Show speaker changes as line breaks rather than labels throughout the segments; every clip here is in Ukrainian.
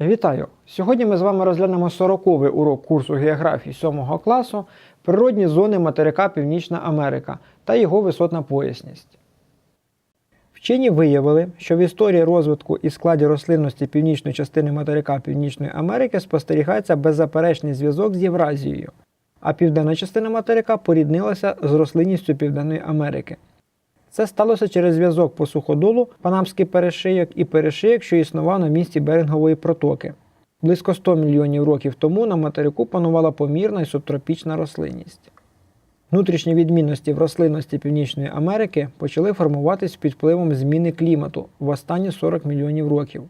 Вітаю! Сьогодні ми з вами розглянемо 40-й урок курсу географії 7 класу Природні зони материка Північна Америка та його висотна поясність. Вчені виявили, що в історії розвитку і складі рослинності північної частини материка Північної Америки спостерігається беззаперечний зв'язок з Євразією, а південна частина материка поріднилася з рослинністю Південної Америки. Це сталося через зв'язок по суходолу, Панамський перешийок і перешийок, що існував на місці Берингової протоки. Близько 100 мільйонів років тому на материку панувала помірна і субтропічна рослинність. Внутрішні відмінності в рослинності Північної Америки почали формуватись під впливом зміни клімату в останні 40 мільйонів років.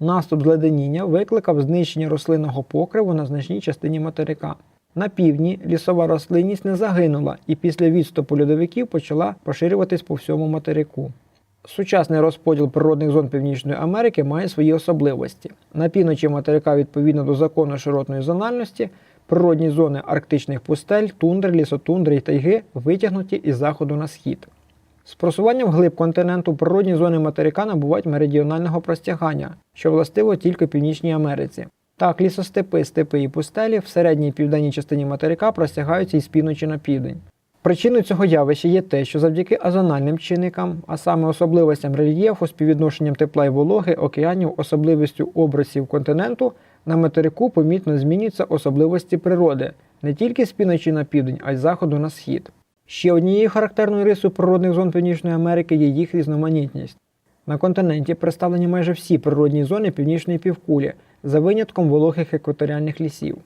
Наступ зледеніння викликав знищення рослинного покриву на значній частині материка. На півдні лісова рослинність не загинула і після відступу льодовиків почала поширюватись по всьому материку. Сучасний розподіл природних зон Північної Америки має свої особливості. На півночі материка відповідно до закону широтної зональності, природні зони арктичних пустель, тундри, лісотундри і тайги витягнуті із заходу на схід. З просуванням вглиб континенту природні зони материка набувають меридіонального простягання, що властиво тільки Північній Америці. Так, лісостепи, степи і пустелі в середній південній частині материка простягаються із півночі на південь. Причиною цього явища є те, що завдяки азональним чинникам, а саме особливостям рельєфу, співвідношенням тепла і вологи, океанів, особливістю обрисів континенту, на материку помітно змінюються особливості природи не тільки з півночі на південь, а й з заходу на схід. Ще однією характерною рисою природних зон Північної Америки є їх різноманітність. На континенті представлені майже всі природні зони північної півкулі, за винятком вологих екваторіальних лісів.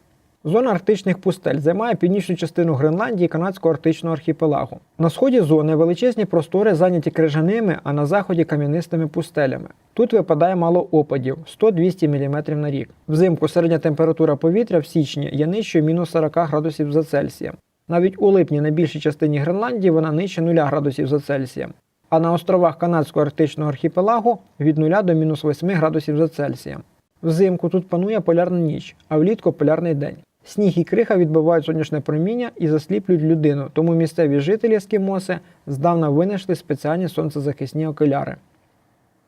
Зона арктичних пустель займає північну частину Гренландії канадського арктичного архіпелагу. На сході зони величезні простори зайняті крижаними, а на заході кам'янистими пустелями. Тут випадає мало опадів 100-200 мм на рік. Взимку середня температура повітря в січні є нижчою мінус 40 градусів за Цельсієм. Навіть у липні на більшій частині Гренландії вона нижче 0 градусів за Цельсієм. А на островах канадського арктичного архіпелагу від 0 до мінус 8 градусів за Цельсієм. Взимку тут панує полярна ніч, а влітку полярний день. Сніг і криха відбивають сонячне проміння і засліплюють людину, тому місцеві жителі ескімоси здавна винайшли спеціальні сонцезахисні окуляри.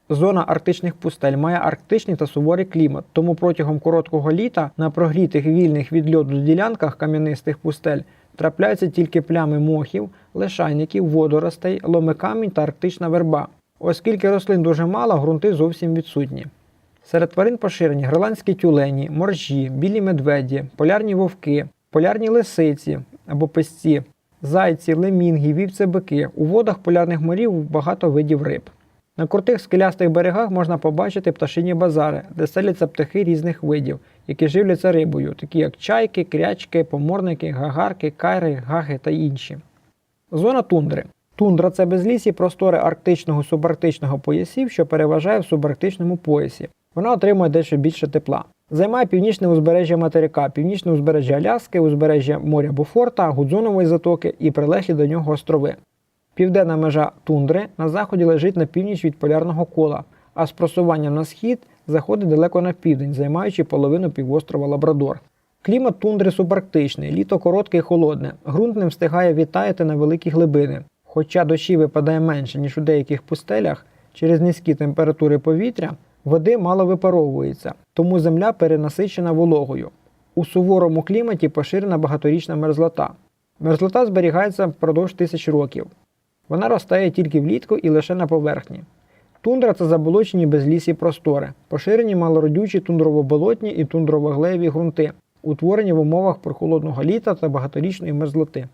Зона арктичних пустель має арктичний та суворий клімат, тому протягом короткого літа на прогрітих вільних від льоду ділянках кам'янистих пустель трапляються тільки плями мохів, лишайників, водоростей, ломикамінь та арктична верба. Оскільки рослин дуже мало, ґрунти зовсім відсутні. Серед тварин поширені гриландські тюлені, моржі, білі медведі, полярні вовки, полярні лисиці або песці, зайці, лемінги, вівцебики. У водах полярних морів багато видів риб. На крутих скелястих берегах можна побачити пташині базари, де селяться птахи різних видів, які живляться рибою, такі як чайки, крячки, поморники, гагарки, кайри, гаги та інші. Зона тундри. Тундра це безлісі простори арктичного субарктичного поясів, що переважає в субарктичному поясі. Вона отримує дещо більше тепла. Займає північне узбережжя материка, північне узбережжя Аляски, узбережжя моря Буфорта, Гудзонової затоки і прилеглі до нього острови. Південна межа тундри на заході лежить на північ від полярного кола, а з просуванням на схід заходить далеко на південь, займаючи половину півострова Лабрадор. Клімат тундри субарктичний, літо коротке і холодне. Ґрунт не встигає відтаяти на великі глибини. Хоча дощі випадає менше, ніж у деяких пустелях, через низькі температури повітря води мало випаровується, тому земля перенасичена вологою. У суворому кліматі поширена багаторічна мерзлота. Мерзлота зберігається впродовж тисяч років. Вона ростає тільки влітку і лише на поверхні. Тундра це заболочені безлісі простори, поширені малородючі тундрово-болотні і тундрово-глеєві ґрунти, утворені в умовах прохолодного літа та багаторічної мерзлоти.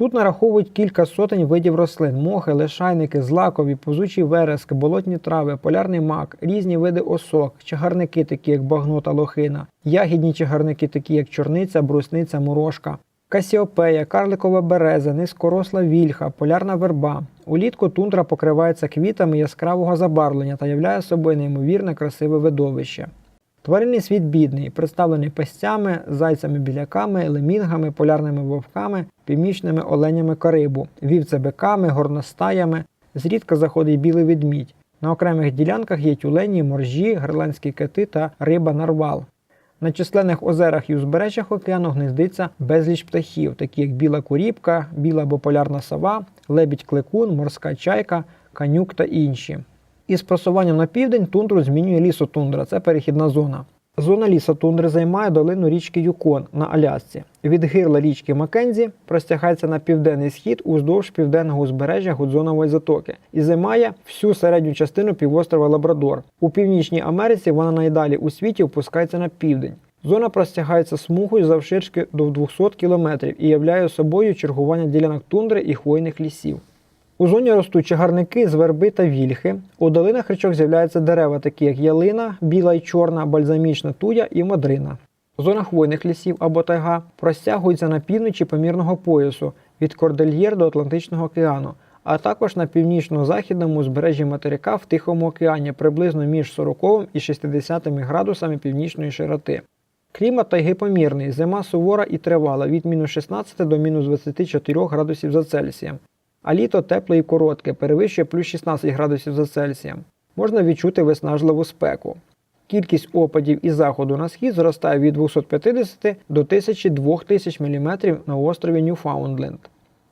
Тут нараховують кілька сотень видів рослин: мохи, лишайники, злакові, позучий вереск, болотні трави, полярний мак, різні види осок, чагарники, такі як багно та лохина, ягідні чагарники, такі як чорниця, брусниця, мурошка, касіопея, карликова береза, низькоросла вільха, полярна верба. Улітку тундра покривається квітами яскравого забарвлення та являє собою неймовірне красиве видовище. Тваринний світ бідний, представлений пестями, зайцями-біляками, лемінгами, полярними вовками, північними оленями карибу, вівцебиками, горностаями, зрідка заходить білий ведмідь. На окремих ділянках є тюлені, моржі, гриландські кити та риба нарвал. На численних озерах і узбережжях океану гнездиться безліч птахів, такі як біла куріпка, біла або полярна сова, лебідь-клекун, морська чайка, канюк та інші. Із просуванням на південь тундру змінює лісотундра, це перехідна зона. Зона лісотундри займає долину річки Юкон на Алясці. Від гирла річки Маккензі простягається на південний схід уздовж південного узбережжя Гудзонової затоки і займає всю середню частину півострова Лабрадор. У Північній Америці вона найдалі у світі опускається на південь. Зона простягається смугою завширшки до 200 км і являє собою чергування ділянок тундри і хвойних лісів. У зоні ростуть чагарники з верби та вільхи. У долинах річок з'являються дерева, такі як ялина, біла й чорна, бальзамічна туя і модрина. Зона хвойних лісів або тайга простягується на півночі помірного поясу від Кордельєр до Атлантичного океану, а також на північно-західному узбережжі материка в Тихому океані приблизно між 40 і 60 градусами північної широти. Клімат тайги помірний, зима сувора і тривала від мінус 16 до мінус 24 градусів за Цельсієм, а літо тепле і коротке, перевищує плюс 16 градусів за Цельсієм. Можна відчути виснажливу спеку. Кількість опадів із заходу на схід зростає від 250 до 1000-2000 мм на острові Ньюфаундленд.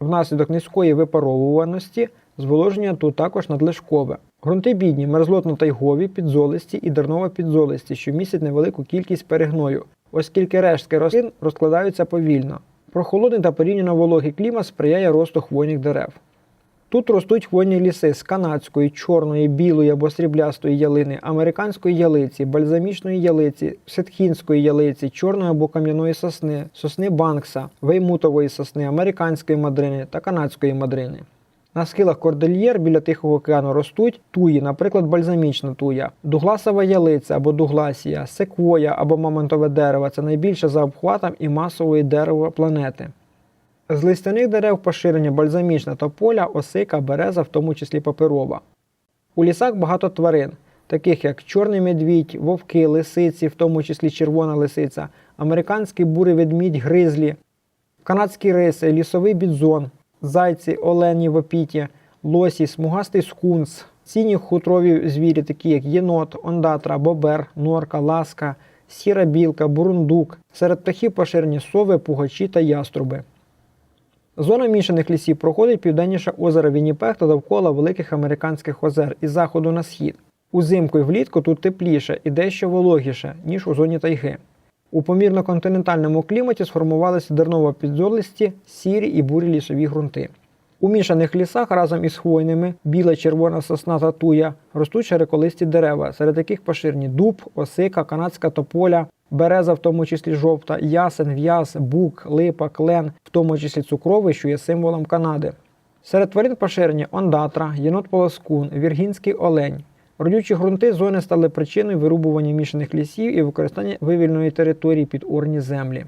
Внаслідок низької випаровуваності зволоження тут також надлишкове. Грунти бідні, мерзлотно-тайгові, підзолисті і дерново-підзолисті, що містять невелику кількість перегною, оскільки рештки рослин розкладаються повільно. Прохолодний та порівняно вологий клімат сприяє росту хвойних дерев. Тут ростуть хвойні ліси з канадської, чорної, білої або сріблястої ялини, американської ялиці, бальзамічної ялиці, ситхінської ялиці, чорної або кам'яної сосни, сосни банкса, веймутової сосни, американської мадрини та канадської мадрини. На схилах кордельєр біля Тихого океану ростуть туї, наприклад, бальзамічна туя, дугласова ялиця або дугласія, секвоя або мамонтове дерево це найбільше за обхватом і масової дерево планети. З листяних дерев поширення бальзамічна тополя, осика, береза, в тому числі паперова. У лісах багато тварин, таких як чорний медвідь, вовки, лисиці, в тому числі червона лисиця, американський бурий ведмідь, гризлі, канадські риси, лісовий бідзон, зайці, олені в опіті, лосі, смугастий скунс, цінні хутрові звірі, такі як єнот, ондатра, бобер, норка, ласка, сіра білка, бурундук. Серед птахів поширені сови, пугачі та яструби. Зона мішаних лісів проходить південніше озера Вінніпег та довкола великих американських озер із заходу на схід. Узимку і влітку тут тепліше і дещо вологіше, ніж у зоні тайги. У помірно-континентальному кліматі сформувалися дерново-підзолисті, сірі і бурі лісові ґрунти. У мішаних лісах разом із хвойними біла, червона сосна та туя ростуть широколисті дерева, серед яких поширені дуб, осика, канадська тополя, береза, в тому числі жовта, ясен, в'яз, бук, липа, клен, в тому числі цукровий, що є символом Канади. Серед тварин поширені ондатра, єнот полоскун, віргінський олень. Родючі ґрунти зони стали причиною вирубування мішаних лісів і використання вивільної території під орні землі.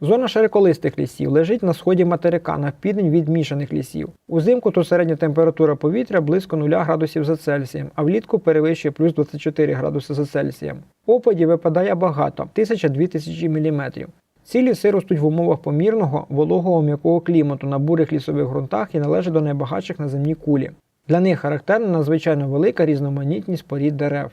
Зона широколистих лісів лежить на сході материка на південь від мішаних лісів. Узимку тут середня температура повітря близько 0 градусів за Цельсієм, а влітку перевищує плюс 24 градуси за Цельсієм. Опадів випадає багато 1000-2000 мм. Ці ліси ростуть в умовах помірного, вологого м'якого клімату на бурих лісових ґрунтах і належать до найбагатших на земній кулі. Для них характерна надзвичайно велика різноманітність порід дерев.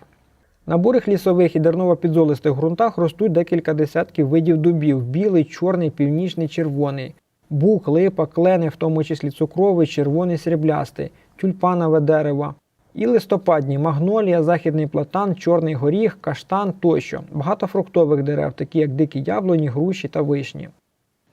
На бурих лісових і дерново-підзолистих ґрунтах ростуть декілька десятків видів дубів: білий, чорний, північний, червоний, бук, липа, клени, в тому числі цукровий, червоний, сріблястий, тюльпанове дерево. І листопадні магнолія, західний платан, чорний горіх, каштан тощо. Багато фруктових дерев, такі як дикі яблуні, груші та вишні.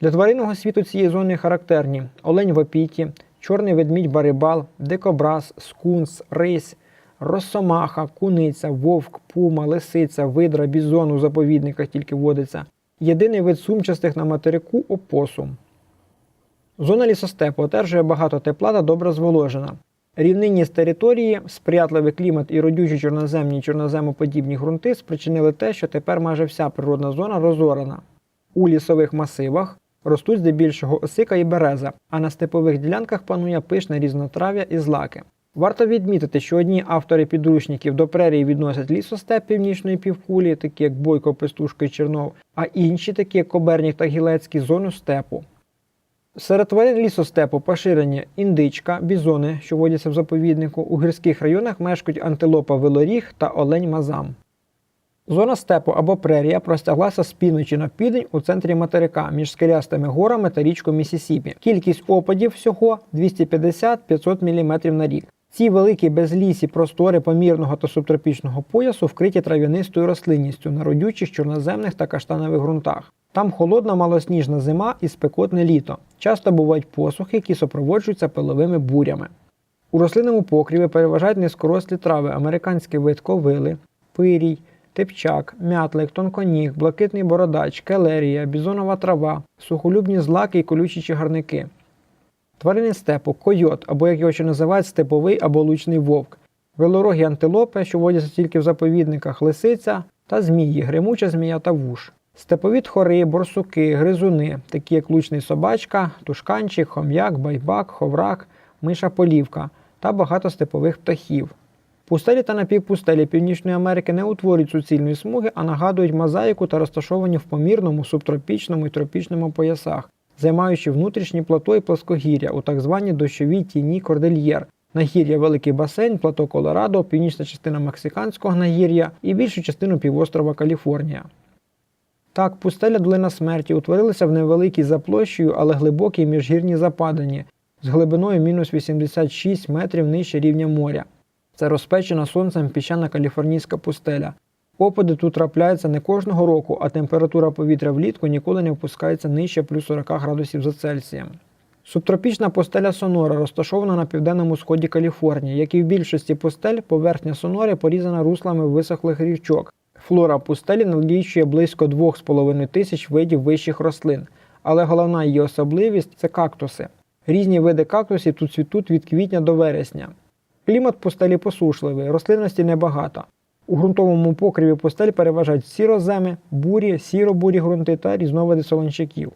Для тваринного світу цієї зони характерні олень в опіті, чорний ведмідь барибал, дикобраз, скунс, рись, росомаха, куниця, вовк, пума, лисиця, видра, бізон у заповідниках тільки водиться. Єдиний вид сумчастих на материку опосум. Зона лісостепу одержує багато тепла та добре зволожена. Рівнинність території, сприятливий клімат і родючі чорноземні і чорноземоподібні ґрунти спричинили те, що тепер майже вся природна зона розорана. У лісових масивах ростуть здебільшого осика і береза, а на степових ділянках панує пишне різнотрав'я і злаки. Варто відмітити, що одні автори підручників до прерії відносять лісостеп північної півкулі, такі як Бойко, Пестушко і Чернов, а інші, такі як Кобернік та Гілецький, зону степу. Серед тварин лісостепу поширені індичка, бізони, що водяться в заповіднику, у гірських районах мешкають антилопа велоріг та олень мазам. Зона степу або прерія простяглася з півночі на південь у центрі материка між скелястими горами та річкою Місісіпі. Кількість опадів всього 250-500 мм на рік. Ці великі безлісі простори помірного та субтропічного поясу вкриті трав'янистою рослинністю на родючих чорноземних та каштанових ґрунтах. Там холодна малосніжна зима і спекотне літо. Часто бувають посухи, які супроводжуються пиловими бурями. У рослинному покріві переважають низькорослі трави, американський вид ковили, пирій, типчак, мятлик, тонконіг, блакитний бородач, келерія, бізонова трава, сухолюбні злаки і колючі чагарники. Тварини степу, койот, або як його ще називають степовий або лучний вовк, велорогі антилопи, що водяться тільки в заповідниках, лисиця та змії, гримуча змія та вуш. Степові тхори, борсуки, гризуни, такі як лучний собачка, тушканчик, хом'як, байбак, ховрак, миша полівка та багато степових птахів. Пустелі та напівпустелі Північної Америки не утворюють суцільної смуги, а нагадують мозаїку та розташовані в помірному, субтропічному і тропічному поясах, займаючи внутрішні плато і плоскогір'я у так званій дощовій тіні Кордельєр, нагір'я Великий басейн, плато Колорадо, північна частина Мексиканського нагір'я і більшу частину півострова Каліфорнія. Так, пустеля долина смерті утворилася в невеликій за площею, але глибокій міжгірній западині з глибиною мінус 86 метрів нижче рівня моря. Це розпечена сонцем піщана каліфорнійська пустеля. Опади тут трапляються не кожного року, а температура повітря влітку ніколи не опускається нижче плюс 40 градусів за Цельсієм. Субтропічна пустеля Сонора розташована на південному сході Каліфорнії. Як і в більшості пустель, поверхня Сонори порізана руслами висохлих річок. Флора пустелі налічує близько 2,5 тисяч видів вищих рослин, але головна її особливість це кактуси. Різні види кактусів тут цвітуть від квітня до вересня. Клімат пустелі посушливий, рослинності небагато. У ґрунтовому покриві пустель переважають сіроземи, бурі, сіро-бурі ґрунти та різновиди солончаків.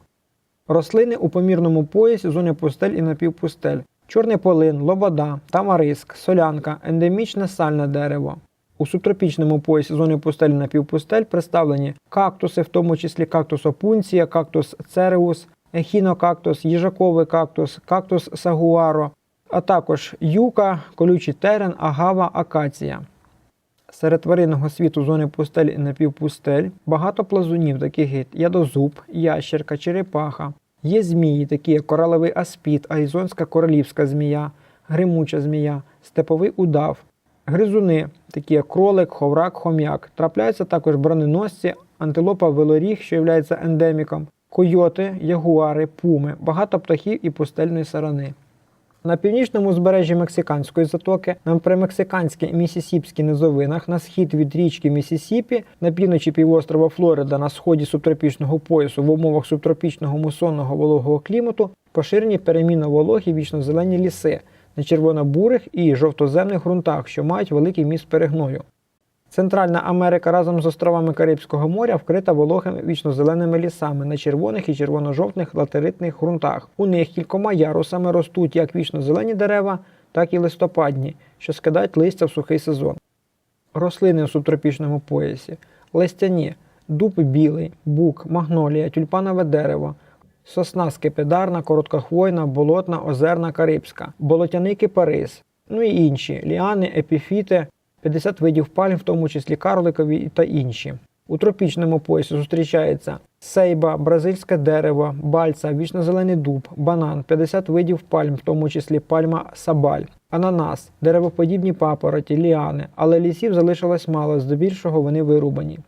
Рослини у помірному поясі зони пустель і напівпустель, чорний полин, лобода, тамариск, солянка, ендемічне сальне дерево. У субтропічному поясі зони пустель і напівпустель представлені кактуси, в тому числі кактус опунція, кактус цереус, ехінокактус, їжаковий кактус, кактус сагуаро, а також юка, колючий терен, агава, акація. Серед тваринного світу зони пустель і напівпустель багато плазунів, таких як ядозуб, ящерка, черепаха. Є змії, такі як кораловий аспід, аризонська королівська змія, гримуча змія, степовий удав, гризуни, такі як кролик, ховрак, хом'як. Трапляються також броненосці, антилопа велоріг, що є ендеміком, койоти, ягуари, пуми, багато птахів і пустельної сарани. На північному збережжі Мексиканської затоки, на примексиканській місісіпській низовинах, на схід від річки Місісіпі, на півночі півострова Флорида, на сході субтропічного поясу в умовах субтропічного мусонного вологого клімату поширені перемінно вологі вічно-зелені ліси на червоно-бурих і жовтоземних ґрунтах, що мають великий міст перегною. Центральна Америка разом з островами Карибського моря вкрита вологими вічно-зеленими лісами на червоних і червоно-жовтих латеритних ґрунтах. У них кількома ярусами ростуть як вічно-зелені дерева, так і листопадні, що скидають листя в сухий сезон. Рослини у субтропічному поясі, листяні, дуб білий, бук, магнолія, тюльпанове дерево, сосна скипидарна, короткохвойна, болотна, озерна, карибська, болотяний кипарис, ну і інші ліани, епіфіти. 50 видів пальм, в тому числі карликові та інші. У тропічному поясі зустрічається сейба, бразильське дерево, бальца, вічно-зелений дуб, банан, 50 видів пальм, в тому числі пальма сабаль, ананас, деревоподібні папороті, ліани, але лісів залишилось мало, здебільшого вони вирубані.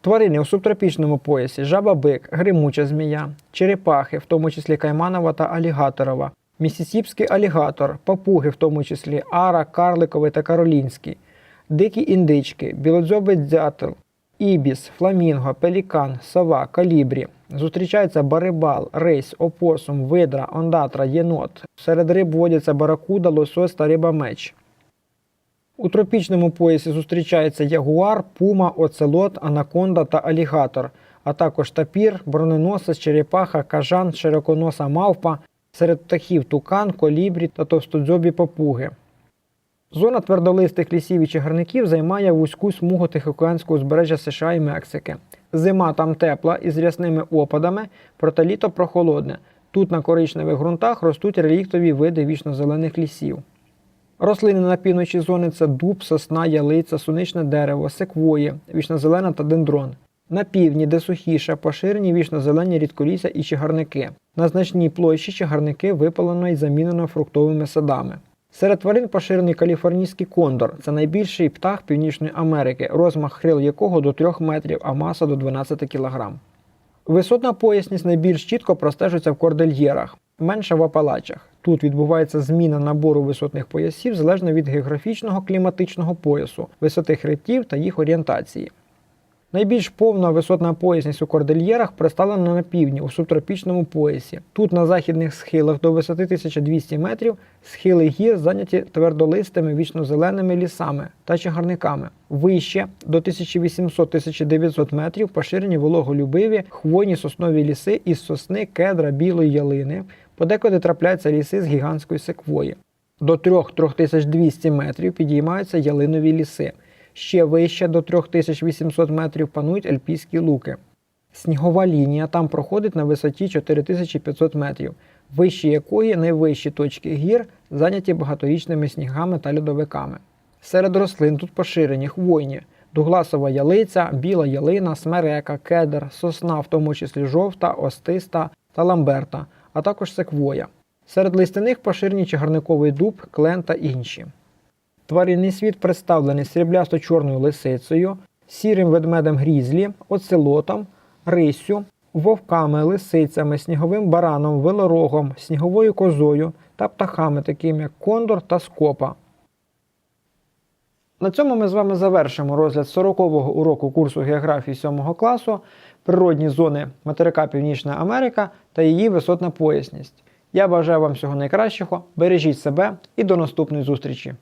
Тварини у субтропічному поясі жаба-бик, гримуча змія, черепахи, в тому числі кайманова та алігаторова, місісіпський алігатор, папуги, в тому числі ара, карликовий та каролінський, дикі індички, білодзьобий дятел, ібіс, фламінго, пелікан, сова, калібрі. Зустрічаються барибал, рейс, опосум, видра, ондатра, єнот. Серед риб водяться баракуда, лосось та риба-меч. У тропічному поясі зустрічаються ягуар, пума, оцелот, анаконда та алігатор, а також тапір, броненосець, черепаха, кажан, широконоса мавпа, серед птахів тукан, колібрі та товстодзьобі папуги. Зона твердолистих лісів і чагарників займає вузьку смугу Тихоокеанського узбережжя США і Мексики. Зима там тепла із рясними опадами, проте літо прохолодне. Тут на коричневих ґрунтах ростуть реліктові види вічно-зелених лісів. Рослини на півночі зони це дуб, сосна, ялиця, суничне дерево, секвої, вічнозелена та дендрон. На півдні, де сухіше, поширені вічно-зелені рідколісся і чагарники. На значній площі чагарники випалено і замінено фруктовими садами. Серед тварин поширений каліфорнійський кондор. Це найбільший птах Північної Америки, розмах крил якого до 3 метрів, а маса до 12 кг. Висотна поясність найбільш чітко простежується в кордильєрах, менша в апалачах. Тут відбувається зміна набору висотних поясів залежно від географічного кліматичного поясу, висоти хребтів та їх орієнтації. Найбільш повна висотна поясність у кордильєрах представлена на півдні у субтропічному поясі. Тут на західних схилах до висоти 1200 метрів схили гір зайняті твердолистими вічнозеленими лісами та чагарниками. Вище до 1800-1900 метрів поширені вологолюбиві хвойні соснові ліси із сосни, кедра, білої ялини. Подекуди трапляються ліси з гігантської секвої. До 3-3200 метрів підіймаються ялинові ліси. Ще вище до 3800 метрів панують альпійські луки. Снігова лінія там проходить на висоті 4500 метрів, вище якої найвищі точки гір зайняті багаторічними снігами та льодовиками. Серед рослин тут поширені хвойні, дугласова ялиця, біла ялина, смерека, кедр, сосна, в тому числі жовта, остиста та ламберта, а також секвоя. Серед листяних поширені чагарниковий дуб, клен та інші. Тваринний світ представлений сріблясто-чорною лисицею, сірим ведмедем грізлі, оцелотом, риссю, вовками, лисицями, сніговим бараном, велорогом, сніговою козою та птахами, такими як кондор та скопа. На цьому ми з вами завершимо розгляд 40-го уроку курсу географії 7 класу природні зони материка Північна Америка та її висотна поясність. Я бажаю вам всього найкращого, бережіть себе і до наступної зустрічі!